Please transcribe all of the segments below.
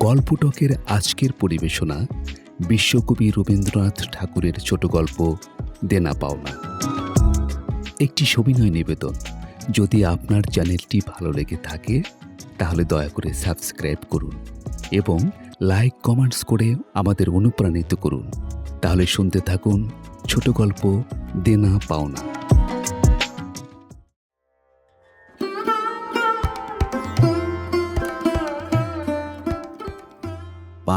গল্পটকের আজকের পরিবেশনা বিশ্বকবি রবীন্দ্রনাথ ঠাকুরের ছোট গল্প দেনা পাওনা। একটি সবিনয় নিবেদন। যদি আপনার চ্যানেলটি ভালো লেগে থাকে, তাহলে দয়া করে সাবস্ক্রাইব করুন এবং লাইক, কমেন্টস করে আমাদের অনুপ্রাণিত করুন। তাহলে শুনতে থাকুন ছোট গল্প দেনা পাওনা।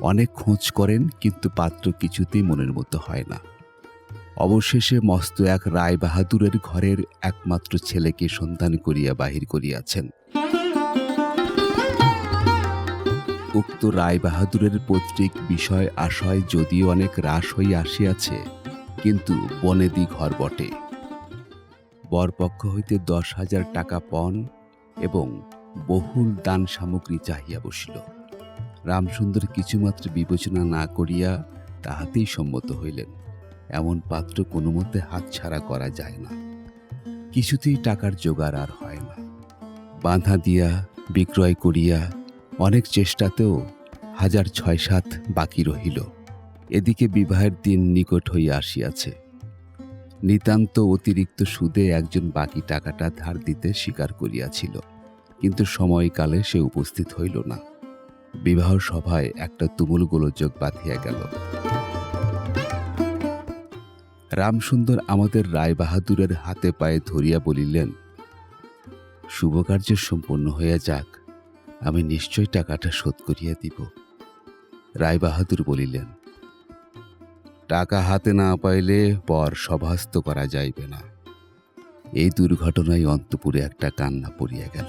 অনেক খোঁজ করেন, কিন্তু পাত্র কিছুতেই মনের মতো হয় না। অবশেষে মস্ত এক রায় বাহাদুরের ঘরের একমাত্র ছেলেকে সন্তান করিয়া বাহির করিয়াছেন। উক্ত রায় বাহাদুরের পৈতৃক বিষয় আশয় যদিও অনেক হ্রাস হইয়া আসিয়াছে, কিন্তু বনেদি ঘর বটে। বরপক্ষ হইতে দশ হাজার টাকা পণ এবং বহুল দান সামগ্রী চাহিয়া বসিল। রামসুন্দর কিছুমাত্র বিবেচনা না করিয়া তাহাতেই সম্মত হইলেন। এমন পাত্র কোনো মতে হাতছাড়া করা যায় না। কিছুতেই টাকার জোগাড় আর হয় না। বাঁধা দিয়া, বিক্রয় করিয়া অনেক চেষ্টাতেও হাজার ছয় সাত বাকি রহিল। এদিকে বিবাহের দিন নিকট হইয়া আসিয়াছে। নিতান্ত অতিরিক্ত সুদে একজন বাকি টাকাটা ধার দিতে স্বীকার করিয়াছিল, কিন্তু সময়কালে সে উপস্থিত হইল না। বিবাহ সভায় একটা তুমুল গোলযোগ বাঁধিয়া গেল। রামসুন্দর আমাদের রায় বাহাদুরের হাতে পায়ে ধরিয়া বলিলেন শুভকার্য সম্পন্ন হইয়া যাক, আমি নিশ্চয় টাকাটা শোধ করিয়া দিব। রায় বাহাদুর বলিলেন, টাকা হাতে না পাইলে পর সভাস্ত করা যাইবে না। এই দুর্ঘটনায় অন্তপুরে একটা কান্না পড়িয়া গেল।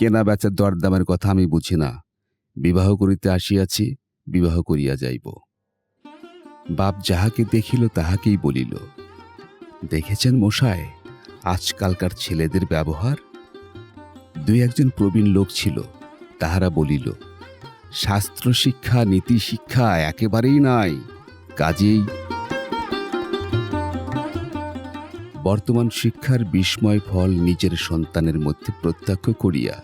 কেনা বেচার দরদামের কথা আমি বুঝি না। বিবাহ করিতে আসিয়াছি, বিবাহ করিয়া যাইব। বাপ যাহাকে দেখিল, তাহাকেই বলিল, দেখেছেন মশায়, আজকালকার ছেলেদের ব্যবহার? দুই একজন প্রবীণ লোক ছিল, তাহারা বলিল, শাস্ত্র শিক্ষা, নীতি শিক্ষা একেবারেই নাই, কাজেই বর্তমান শিক্ষার বিস্ময় ফল নিজের সন্তানের মধ্যে প্রত্যক্ষ করিয়া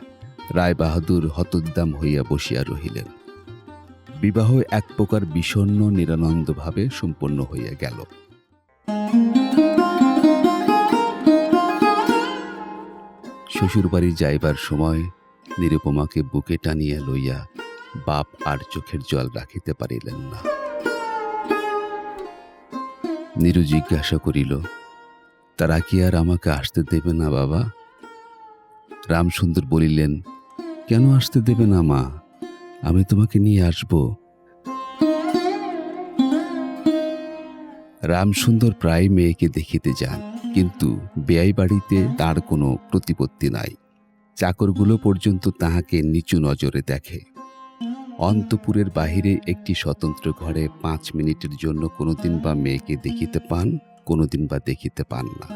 রায় বাহাদুর হতোদ্দাম হইয়া বসিয়া রহিলেন। বিবাহ এক প্রকার বিষণ্ন নিরানন্দভাবে সম্পন্ন হইয়া গেল। শ্বশুরবাড়ি যাইবার সময় নিরুপমাকে বুকে টানিয়া লইয়া বাপ আর চোখের জল রাখিতে পারিলেন না। নিরু জিজ্ঞাসা করিল তারা কি আর আমাকে আসতে দেবে না, বাবা? রামসুন্দর বলিলেন, কেন আসতে দেবে না, মা? আমি তোমাকে নিয়ে আসব। রামসুন্দর প্রায় মেয়েকে দেখিতে যান, কিন্তু বেয়াই বাড়িতে তার কোনো প্রতিপত্তি নাই। চাকরগুলো পর্যন্ত তাহাকে নিচু নজরে দেখে। অন্তপুরের বাহিরে একটি স্বতন্ত্র ঘরে পাঁচ মিনিটের জন্য কোনোদিন বা মেয়েকে দেখিতে পান? কোনোদিন বা দেখিতে পান না।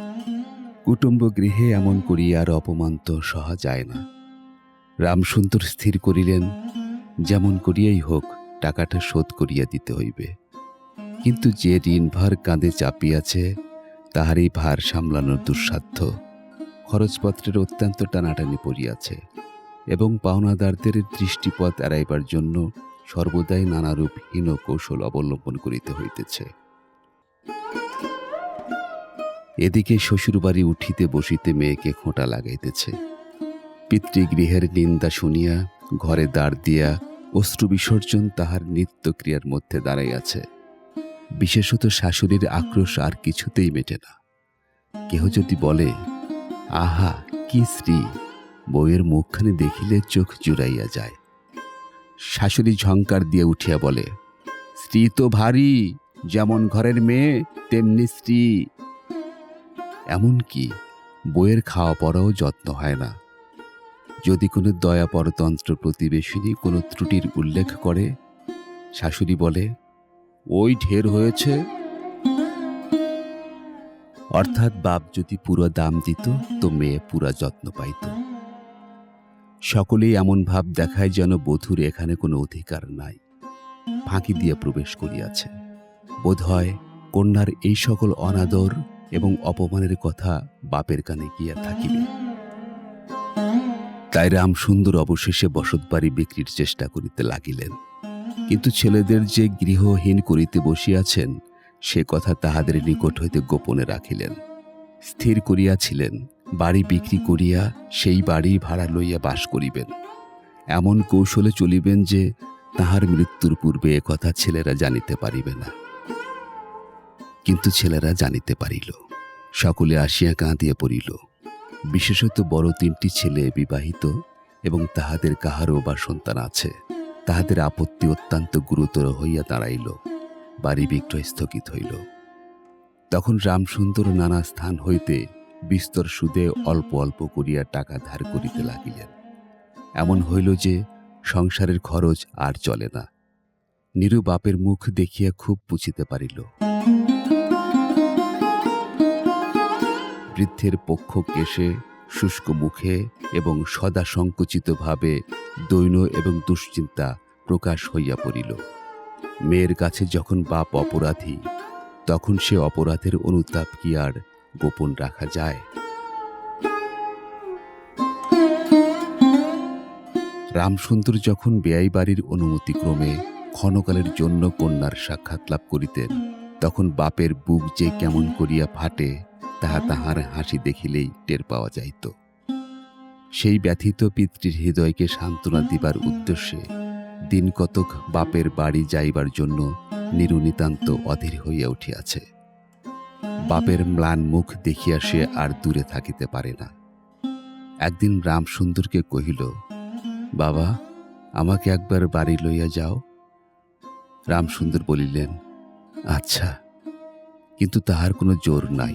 কুটুম্ব গৃহে এমন করিয়া আর অপমান তো সহা যায় না। রামসুন্দর স্থির করিলেন, যেমন করিয়াই হোক, টাকাটা শোধ করিয়া দিতে হইবে। কিন্তু যে ঋণভার কাঁধে চাপিয়াছে তাহারই ভার সামলানোর দুঃসাধ্য। খরচপত্রের অত্যন্ত টানাটানি পড়িয়াছে এবং পাওনাদারদের দৃষ্টিপথ এড়াইবার জন্য সর্বদাই নানারূপ হীন কৌশল অবলম্বন করিতে হইতেছে। এদিকে শ্বশুরবাড়ি উঠিতে বসিতে মেয়েকে খোঁটা লাগাইতেছে। পিতৃগৃহের নিন্দা শুনিয়া, ঘরে দাঁড় দিয়া অশ্রু বিসর্জন তাহার নিত্যক্রিয়ার মধ্যে দাঁড়াইয়াছে। বিশেষত শাশুড়ির আক্রোশ আর কিছুতেই মেটে না। কেহ যদি বলে, আহা, কি স্ত্রী, বউয়ের মুখখানি দেখিলে চোখ জুড়াইয়া যায়। শাশুড়ি ঝঙ্কার দিয়ে উঠিয়া বলে, স্ত্রী তো ভারী, যেমন ঘরের মেয়ে, তেমনি স্ত্রী। এমনকি বইয়ের খাওয়া পড়াও যত্ন হয় না। যদি কোনো দয়া পরতন্ত্র প্রতিবেশিনী কোনো ত্রুটির উল্লেখ করে, শাশুড়ি বলে, ওই ঢের হয়েছে। অর্থাৎ বাপ যদি পুরো দাম দিত, তো মেয়ে পুরা যত্ন পাইত। সকলেই এমন ভাব দেখায় যেন বধূর এখানে কোনো অধিকার নাই। ফাঁকি দিয়ে প্রবেশ করিয়াছে। বোধ হয় কন্যার এই সকল অনাদর এবং অপমানের কথা বাপের কানে গিয়া থাকিবে। তাই রাম সুন্দর অবশেষে বসতবাড়ি বিক্রির চেষ্টা করিতে লাগিলেন। কিন্তু ছেলেদের যে গৃহহীন করিতে বসিয়াছেন, সে কথা তাহাদের নিকট হইতে গোপনে রাখিলেন। স্থির করিয়াছিলেন, বাড়ি বিক্রি করিয়া সেই বাড়ি ভাড়া লইয়া বাস করিবেন। এমন কৌশলে চলিবেন যে তাহার মৃত্যুর পূর্বে কথা ছেলেরা জানিতে পারিবে না। কিন্তু ছেলেরা জানিতে পারিল, সকলে আসিয়া কাঁদিয়া পড়িল। বিশেষত বড় তিনটি ছেলে বিবাহিত এবং তাহাদের কাহারও বা সন্তান আছে, তাহাদের আপত্তি অত্যন্ত গুরুতর হইয়া দাঁড়াইল, বাড়ি বিক্রয় স্থগিত হইল। তখন রামসুন্দর নানা স্থান হইতে বিস্তর সুদে অল্প অল্প করিয়া টাকা ধার করিতে লাগিলেন। এমন হইল যে, সংসারের খরচ আর চলে না। নিরু বাপের মুখ দেখিয়া খুব বুঝিতে পারিল বৃদ্ধের পক্ষ কেশে শুষ্ক মুখে এবং সদা সংকুচিতভাবে দৈন এবং দুশ্চিন্তা প্রকাশ হইয়া পড়িল। মেয়ের কাছে যখন বাপ অপরাধী, তখন সে অপরাধের অনুতাপ কি আর গোপন রাখা যায়? রামসুন্দর যখন বেয়াই বাড়ির অনুমতিক্রমে ক্ষণকালের জন্য কন্যার সাক্ষাৎ লাভ করিতেন, তখন বাপের বুক যে কেমন করিয়া ফাটে তাহা তাহার হাসি দেখিলেই টের পাওয়া যাইত। সেই ব্যথিত পিতৃর হৃদয়কে সান্ত্বনা দিবার উদ্দেশ্যে দিন কতক বাপের বাড়ি যাইবার জন্য নিরু নিতান্ত অধীর হইয়া উঠিয়াছে। বাপের ম্লান মুখ দেখিয়া সে আর দূরে থাকিতে পারে না। একদিন রামসুন্দরকে কহিল, বাবা, আমাকে একবার বাড়ি লইয়া যাও। রামসুন্দর বলিলেন আচ্ছা কিন্তু তাহার কোনো জোর নাই।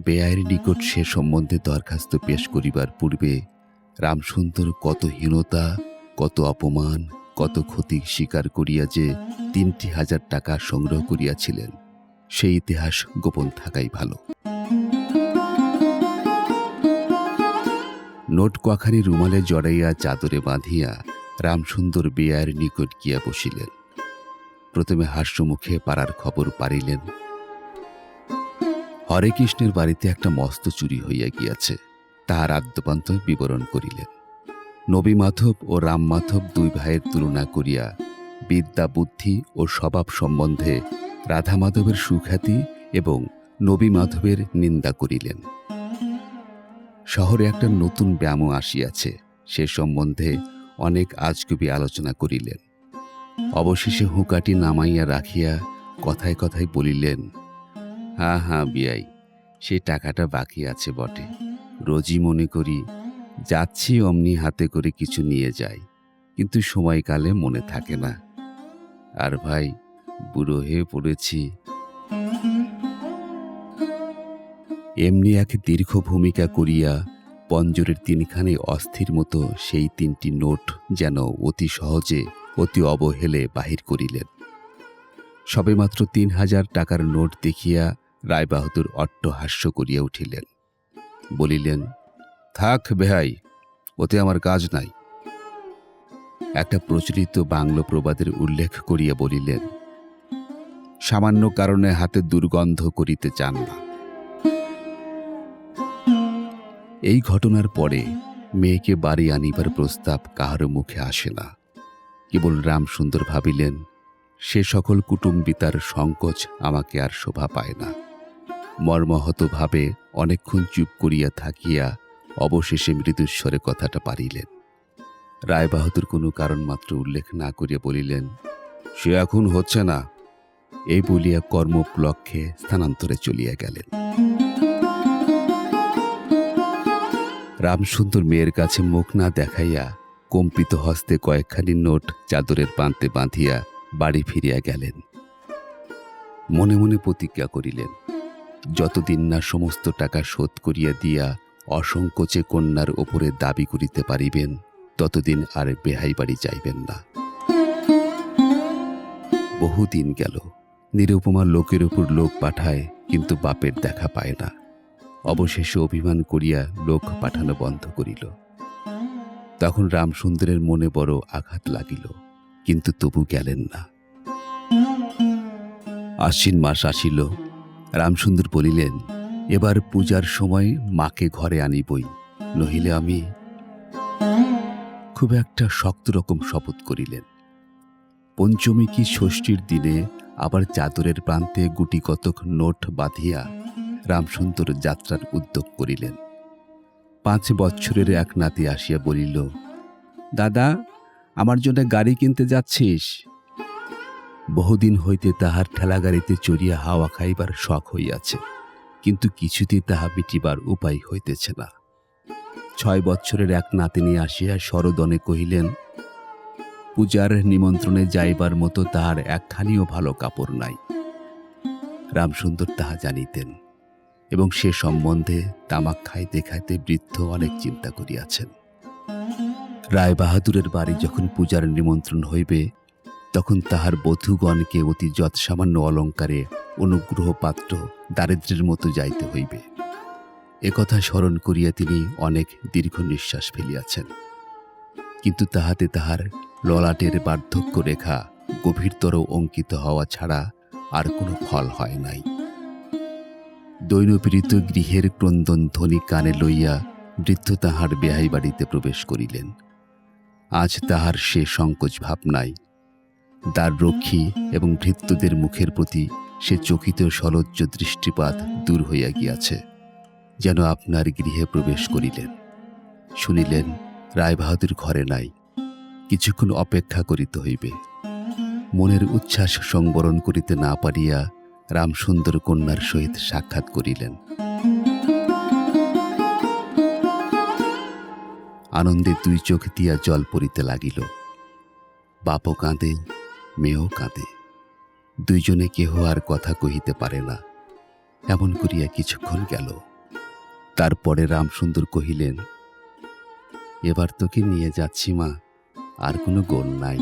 বেয়ায়ের নিকট সে সম্বন্ধে দরখাস্ত পেশ করিবার পূর্বে রামসুন্দর কত হীনতা, কত অপমান, কত ক্ষতি স্বীকার করিয়া যে তিনটি হাজার টাকা সংগ্রহ করিয়াছিলেন, সেই ইতিহাস গোপন থাকাই ভালো। নোট কোয়াখানি রুমালে জড়াইয়া চাদরে বাঁধিয়া রামসুন্দর বেয়ার নিকট গিয়া বসিলেন। প্রথমে হাস্যমুখে পাড়ার খবর পারিলেন। হরে কৃষ্ণের বাড়িতে একটা মস্ত চুরি হইয়া গিয়াছে, তাহার আদ্যপান্ত বিবরণ করিলেন। নবী মাধব ও রাম মাধব দুই ভাইয়ের তুলনা করিয়া বিদ্যা বুদ্ধি ও স্বভাব সম্বন্ধে রাধা মাধবের সুখ্যাতি এবং নবী মাধবের নিন্দা করিলেন। শহরে একটা নতুন ব্যায়ামও আসিয়াছে, সে সম্বন্ধে অনেক আজগুবি আলোচনা করিলেন। অবশেষে হুঁকাটি নামাইয়া রাখিয়া কথায় কথায় বলিলেন হ্যাঁ হ্যাঁ বিয়াই, সে টাকাটা বাকি আছে বটে। রোজই মনে করি, যাচ্ছি অমনি হাতে করে কিছু নিয়ে যাই, কিন্তু সময়কালে মনে থাকে না। আর ভাই, বুড়ো হয়ে পড়েছি। এমনি এক দীর্ঘ ভূমিকা করিয়া পঞ্জরের তিনখানে অস্থির মতো সেই তিনটি নোট যেন অতি সহজে, অতি অবহেলে বাহির করিলেন। সবেমাত্র তিন হাজার টাকার নোট দেখিয়া রায়বাহাদুর অট্টহাস্য করিয়া উঠিলেন। বলিলেন, থাক বেহাই, ওতে আমার কাজ নাই। একটা প্রচলিত বাংলো প্রবাদের উল্লেখ করিয়া বলিলেন, সামান্য কারণে হাতে দুর্গন্ধ করিতে চান না। এই ঘটনার পরে মেয়েকে বাড়ি আনিবার প্রস্তাব কাহারও মুখে আসে না। কেবল রামসুন্দর ভাবিলেন, সে সকল কুটুম্বিতার সংকোচ আমাকে আর শোভা পায় না। মর্মহতভাবে অনেকক্ষণ চুপ করিয়া থাকিয়া অবশেষে মৃদুস্বরে কথাটা পারিলেন। রায়বাহাদুর কোনো কারণ মাত্র উল্লেখ না করিয়া বলিলেন, সে এখন হচ্ছে না। এই বলিয়া কর্মপ্লক্ষে স্থানান্তরে চলিয়া গেলেন। রামসুন্দর মেয়ের কাছে মুখ না দেখাইয়া কম্পিত হস্তে কয়েকখানি নোট চাদরের প্রান্তে বাঁধিয়া বাড়ি ফিরিয়া গেলেন। মনে মনে প্রতিজ্ঞা করিলেন যতদিন না সমস্ত টাকা শোধ করিয়া দিয়া অসংকোচে কন্যার ওপরে দাবি করিতে পারিবেন, ততদিন আর বেহাই বাড়ি যাইবেন না। বহুদিন গেল, নিরুপমা লোকের উপর লোক পাঠায়, কিন্তু বাপের দেখা পায় না। অবশেষে অভিমান করিয়া লোক পাঠানো বন্ধ করিল। তখন রামসুন্দরের মনে বড় আঘাত লাগিল, কিন্তু তবু গেলেন না। আশ্বিন মাস আসিল রামসুন্দর বলিলেন, এবার পূজার সময় মাকে ঘরে আনিবই, নহিলে আমি খুব একটা শক্ত রকম শপথ করিলেন। পঞ্চমী কি ষষ্ঠীর দিনে আবার চাদরের প্রান্তে গুটি কতক নোট বাঁধিয়া রামসুন্দর যাত্রার উদ্যোগ করিলেন। পাঁচ বৎসরের এক নাতি আসিয়া বলিল, দাদা, আমার জন্য গাড়ি কিনতে যাচ্ছিস? বহুদিন হইতে তাহার ঠেলাগাড়িতে চড়িয়া হাওয়া খাইবার শখ হইয়াছে, কিন্তু কিছুতেই তাহা মিটিবার উপায় হইতেছে না। ছয় বৎসরের এক নাতিনি আসিয়া সরদনে কহিলেন, পূজার নিমন্ত্রণে যাইবার মতো তাহার একখানিও ভালো কাপড় নাই। রামসুন্দর তাহা জানিতেন এবং সে সম্বন্ধে তামাক খাইতে খাইতে বৃদ্ধ অনেক চিন্তা করিয়াছেন। রায় বাহাদুরের বাড়ি যখন পূজার নিমন্ত্রণ হইবে তখন তাহার বধূগণকে অতি যৎসামান্য অলঙ্কারে অনুগ্রহ পাত্র দারিদ্রের মতো যাইতে হইবে। একথা স্মরণ করিয়া তিনি অনেক দীর্ঘ নিঃশ্বাস ফেলিয়াছেন। কিন্তু তাহাতে তাহার ললাটের বার্ধক্য রেখা গভীরতর অঙ্কিত হওয়া ছাড়া আর কোনো ফল হয় নাই। দৈনপীড়িত গৃহের ক্রন্দন ধ্বনি কানে লইয়া বৃদ্ধ তাহার বেহাই বাড়িতে প্রবেশ করিলেন। আজ তাহার সে সংকোচ ভাব নাই দ্বার রক্ষী এবং ভৃত্যদের মুখের প্রতি সে চকিত সলজ্জ দৃষ্টিপাত দূর হইয়া গিয়াছে, যেন আপনার গৃহে প্রবেশ করিলেন। শুনিলেন, রায়বাহাদুর ঘরে নাই, কিছুক্ষণ অপেক্ষা করিতে হইবে। মনের উচ্ছ্বাস সংবরণ করিতে না পারিয়া রামসুন্দর কন্যার সহিত সাক্ষাৎ করিলেন। আনন্দে দুই চোখ দিয়া জল পড়িতে লাগিল। বাপ কাঁদে মেয়েও কাঁদে। দুইজনে কেহ আর কথা কহিতে পারে না। এমন করিয়া কিছুক্ষণ গেল। তারপরে রামসুন্দর কহিলেন, এবার তোকে নিয়ে যাচ্ছি মা, আর কোনো গোল নাই।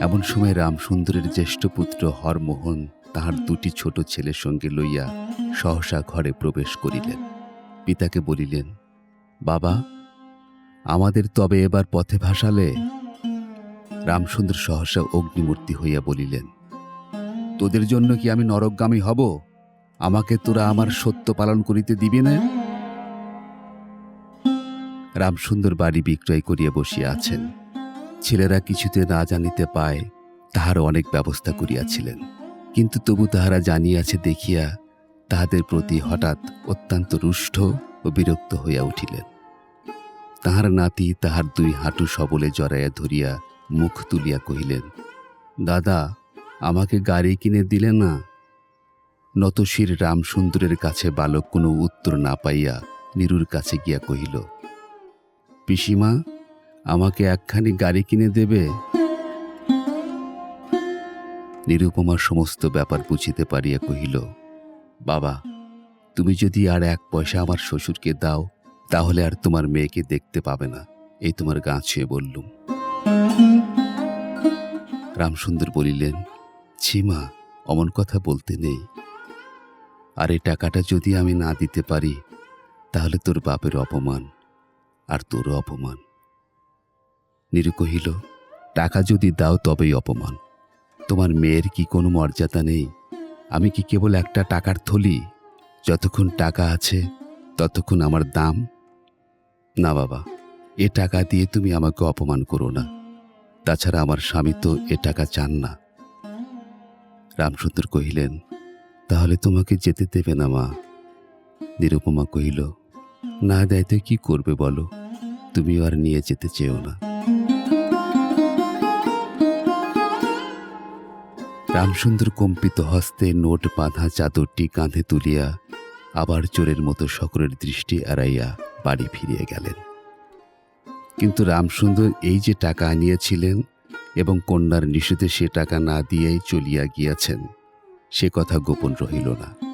এমন সময় রামসুন্দরের জ্যেষ্ঠ পুত্র হরমোহন তাহার দুটি ছোট ছেলের সঙ্গে লইয়া সহসা ঘরে প্রবেশ করিলেন। পিতাকে বলিলেন, বাবা আমাদের তবে এবার পথে ভাসালে রামসুন্দর সহসা অগ্নিমূর্তি হইয়া বলিলেন, তোদের জন্য কি আমি নরকগামী হব? আমাকে তোরা আমার সত্য পালন করিতে দিবি না? রামসুন্দর বাড়ি বিক্রয় করিয়া বসিয়া আছেন। ছেলেরা কিছুতে না জানিতে পায়, তাহার অনেক ব্যবস্থা করিয়াছিলেন। কিন্তু তবু তাহারা জানিয়াছে দেখিয়া তাহাদের প্রতি হঠাৎ অত্যন্ত রুষ্ট ও বিরক্ত হইয়া উঠিলেন। তাহার নাতি তাহার দুই হাঁটু সবলে জড়াইয়া ধরিয়া মুখ তুলিয়া কহিলেন, দাদা, আমাকে গাড়ি কিনে দিলে না? নতশির রামসুন্দরের কাছে বালক কোনো উত্তর না পাইয়া নিরুর কাছে গিয়া কহিল, পিসিমা, আমাকে একখানি গাড়ি কিনে দেবে? নিরুপমা সমস্ত ব্যাপার বুঝিতে পারিয়া কহিল, বাবা, তুমি যদি আর এক পয়সা আমার শ্বশুরকে দাও তাহলে আর তোমার মেয়েকে দেখতে পাবে না, এই তোমার গা ছুঁয়ে বললুম। রামসুন্দর বলিলেন ছিমা অমন কথা বলতে নেই। আর এই টাকাটা যদি আমি না দিতে পারি, তাহলে তোর বাপের অপমান আর তোরও অপমান। নিরু কহিল, টাকা যদি দাও তবেই অপমান। তোমার মেয়ের কি কোনো মর্যাদা নেই? আমি কি কেবল একটা টাকার থলি? যতক্ষণ টাকা আছে, ততক্ষণ আমার দাম না বাবা, এ টাকা দিয়ে তুমি আমাকে অপমান করো না। তাছাড়া আমার স্বামী তো এ টাকা চান না। রামসুন্দর কহিলেন, তাহলে তোমাকে যেতে দেবে না মা। নিরুপমা কহিল, না দেয় কি করবে বলো? তুমিও আর নিয়ে যেতে চেও না। রামসুন্দর কম্পিত হস্তে নোট, বাঁধা, চাদরটি কাঁধে তুলিয়া আবার চোরের মতো সকলের দৃষ্টি এড়াইয়া বাড়ি ফিরিয়ে গেলেন। কিন্তু রামসুন্দর এই যে টাকা আনিয়েছিলেন এবং কন্যার নিষেধে সে টাকা না দিয়েই চলিয়া গিয়াছেন, সে কথা গোপন রহিল না।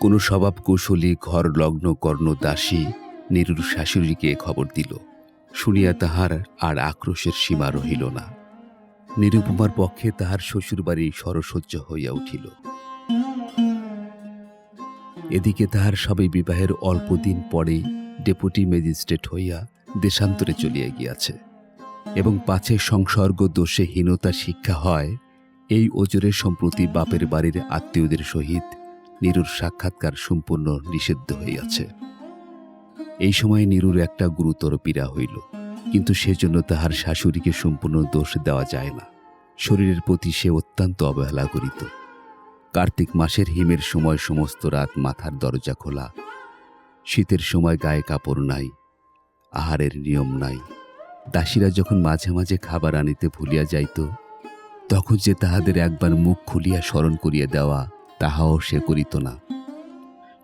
কোনো স্বভাব কৌশলী ঘর লগ্ন কর্ণ দাসী নিরুর শাশুড়িকে খবর দিল। শুনিয়া তাহার আর আক্রোশের সীমা রহিল না। নিরুপমার পক্ষে তাহার শ্বশুরবাড়ি সরসজ্জ হইয়া উঠিল। এদিকে তাহার সবে বিবাহের অল্প দিন পরেই ডেপুটি ম্যাজিস্ট্রেট হইয়া দেশান্তরে চলিয়া গিয়াছে এবং পাছে সংসর্গ দোষে হীনতা শিক্ষা হয়, এই ওজরে সম্প্রতি বাপের বাড়ির আত্মীয়দের সহিত নিরুর সাক্ষাৎকার সম্পূর্ণ নিষিদ্ধ হইয়াছে। এই সময় নিরুর একটা গুরুতর পীড়া হইল, কিন্তু সেজন্য তাহার শাশুড়িকে সম্পূর্ণ দোষ দেওয়া যায় না। শরীরের প্রতি সে অত্যন্ত অবহেলা করিত। কার্তিক মাসের হিমের সময় সমস্ত রাত মাথার দরজা খোলা। শীতের সময় গায়ে কাপড় নাই, আহারের নিয়ম নাই। দাসীরা যখন মাঝে মাঝে খাবার আনিতে ভুলিয়া যাইত, তখন যে তাহাদের একবার মুখ খুলিয়া স্মরণ করিয়া দেওয়া, তাহাও সে করিত না।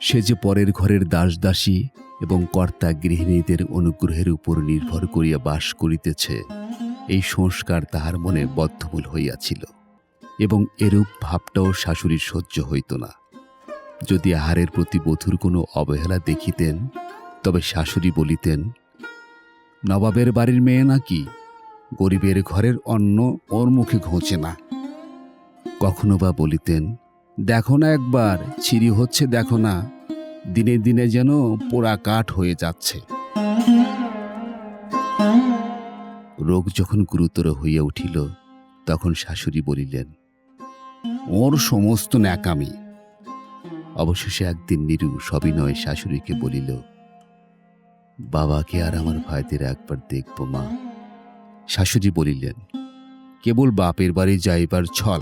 সে যে পরের ঘরের দাস দাসী এবং কর্তা গৃহিণীদের অনুগ্রহের উপর নির্ভর করিয়া বাস করিতেছে, এই সংস্কার তাহার মনে বদ্ধমূল হইয়াছিল। এবং এরূপ ভাবটাও শাশুড়ির সহ্য হইত না। যদি আহারের প্রতি বধুর কোনো অবহেলা দেখিতেন, তবে শাশুড়ি বলিতেন, নবাবের বাড়ির মেয়ে নাকি গরিবের ঘরের অন্ন ওর মুখে ঘোঁচে না। কখনো বা বলিতেন, দেখো না একবার, ছিরি হচ্ছে দেখো না, দিনে দিনে যেন পোড়া কাঠ হয়ে যাচ্ছে। রোগ যখন গুরুতর হইয়া উঠিল, তখন শাশুড়ি বলিলেন ওর সমস্ত ন্যাকামি। অবশেষে একদিন নিরু সবিনয় শাশুড়িকে বলিল, বাবাকে আর আমার ভাইদের একবার দেখব, মা। শাশুড়ি বলিলেন, কেবল বাপের বাড়ি যাইবার ছল।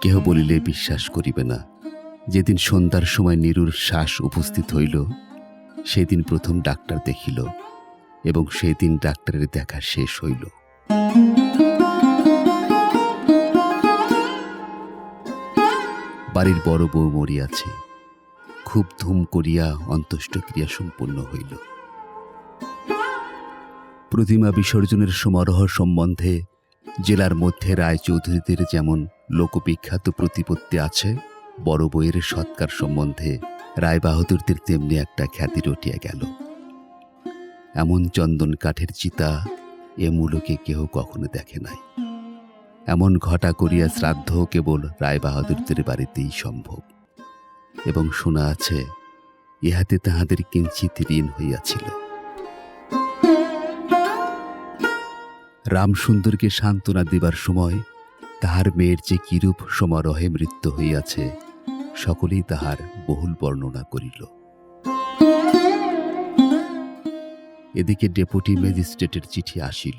কেহ বলিলে, বিশ্বাস করিবে না। যেদিন সন্ধ্যার সময় নিরুর শ্বাস উপস্থিত হইল, সেদিন প্রথম ডাক্তার দেখিল এবং সেই দিন ডাক্তারের দেখা শেষ হইল। বাড়ির বড় বউ মরিয়াছে। খুব ধুম করিয়া অন্ত্যেষ্টক্রিয়া সম্পূর্ণ হইল। প্রতিমা বিসর্জনের সমারোহ সম্বন্ধে জেলার মধ্যে রায়চৌধুরীদের যেমন লোকবিখ্যাত প্রতিপত্তি আছে, বড় বইয়ের সৎকার সম্বন্ধে রায়বাহাদুরদের তেমনি একটা খ্যাতি রটিয়া গেল। এমন চন্দন কাঠের চিতা এ মূলকে কেহ কখনো দেখে নাই। এমন ঘটা করিয়া শ্রাদ্ধ কেবল রায়বাহাদুরদের বাড়িতেই সম্ভব। এবং শোনা আছে, ইহাতে তাহাদের কিঞ্চিত ঋণ হইয়াছিল। রামসুন্দরকে সান্ত্বনা দিবার সময় তাহার মেয়ের যে কিরূপ সমারোহে মৃত্যু হইয়াছে, সকলেই তাহার বহুল বর্ণনা করিল। এদিকে ডেপুটি ম্যাজিস্ট্রেটের চিঠি আসিল।